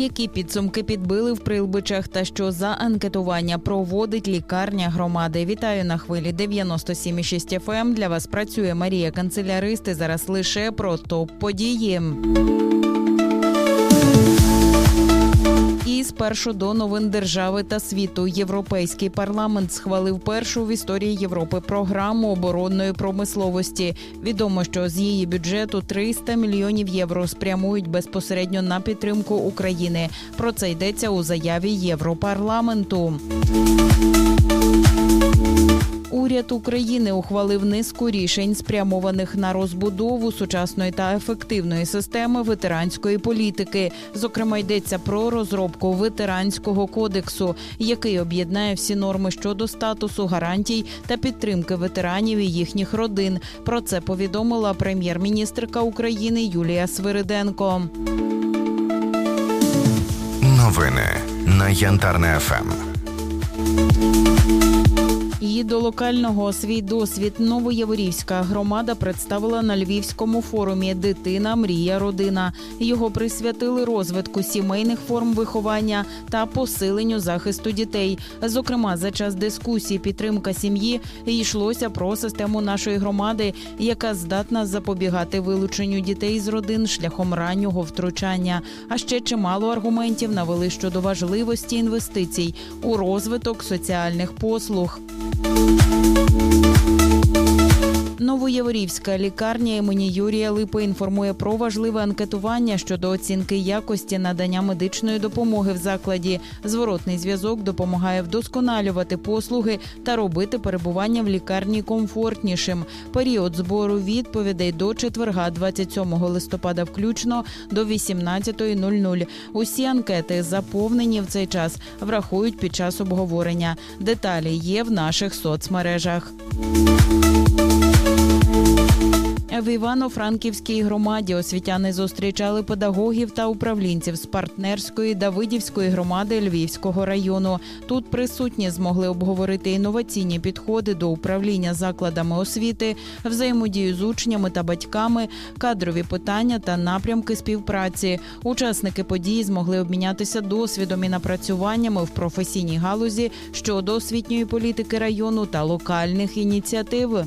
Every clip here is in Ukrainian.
Які підсумки підбили в Прилбичах та що за анкетування проводить лікарня громади? Вітаю на хвилі 97,6 FM. Для вас працює Марія Канцеляристи. Зараз лише про топ події. Спершу до новин держави та світу європейський парламент схвалив першу в історії Європи програму оборонної промисловості. Відомо, що з її бюджету 300 мільйонів євро спрямують безпосередньо на підтримку України. Про це йдеться у заяві Європарламенту. Уряд України ухвалив низку рішень, спрямованих на розбудову сучасної та ефективної системи ветеранської політики. Зокрема, йдеться про розробку ветеранського кодексу, який об'єднає всі норми щодо статусу гарантій та підтримки ветеранів і їхніх родин. Про це повідомила прем'єр-міністрка України Юлія Свириденко. Новини на Янтарне. ФМ. І до локального свій досвід Новояворівська громада представила на львівському форумі Дитина, мрія, родина. Його присвятили розвитку сімейних форм виховання та посиленню захисту дітей. Зокрема, за час дискусії підтримка сім'ї йшлося про систему нашої громади, яка здатна запобігати вилученню дітей з родин шляхом раннього втручання. А ще чимало аргументів навели щодо важливості інвестицій у розвиток соціальних послуг. Música Новояворівська лікарня імені Юрія Липи інформує про важливе анкетування щодо оцінки якості надання медичної допомоги в закладі. Зворотний зв'язок допомагає вдосконалювати послуги та робити перебування в лікарні комфортнішим. Період збору відповідей до четверга, 27 листопада, включно до 18.00. Усі анкети заповнені в цей час, врахують під час обговорення. Деталі є в наших соцмережах. В Івано-Франківській громаді освітяни зустрічали педагогів та управлінців з партнерської Давидівської громади Львівського району. Тут присутні змогли обговорити інноваційні підходи до управління закладами освіти, взаємодію з учнями та батьками, кадрові питання та напрямки співпраці. Учасники події змогли обмінятися досвідом і напрацюваннями в професійній галузі щодо освітньої політики району та локальних ініціатив.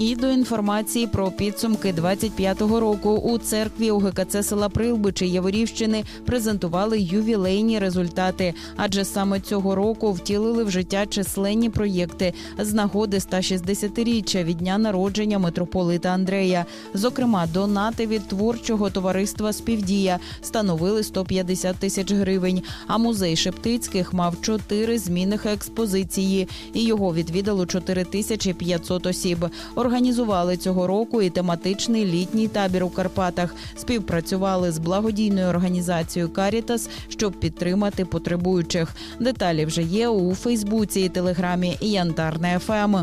І до інформації про підсумки 25-го року у церкві УГКЦ села Прилбичі Яворівщини презентували ювілейні результати, адже саме цього року втілили в життя численні проєкти з нагоди 160-річчя від дня народження митрополита Андрея. Зокрема, донати від творчого товариства Співдія становили 150 тисяч гривень. А музей Шептицьких мав чотири змінних експозиції, і його відвідало 4500 осіб. Організували цього року і тематичний літній табір у Карпатах. Співпрацювали з благодійною організацією Карітас, щоб підтримати потребуючих. Деталі вже є у Фейсбуці і Телеграмі Янтарне ФМ.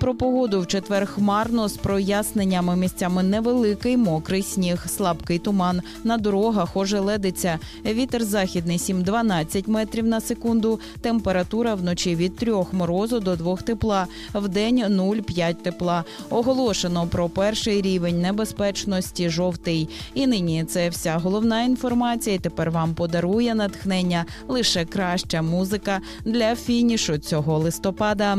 Про погоду в четвер хмарно з проясненнями місцями невеликий мокрий сніг, слабкий туман. На дорогах ожеледиться. Вітер західний 7-12 метрів на секунду. Температура вночі від 3 морозу до 2 тепла. Вдень 0,5 тепла. Оголошено про перший рівень небезпечності жовтий. І нині це вся головна інформація. І Тепер вам подарує натхнення лише краща музика для фінішу цього листопада.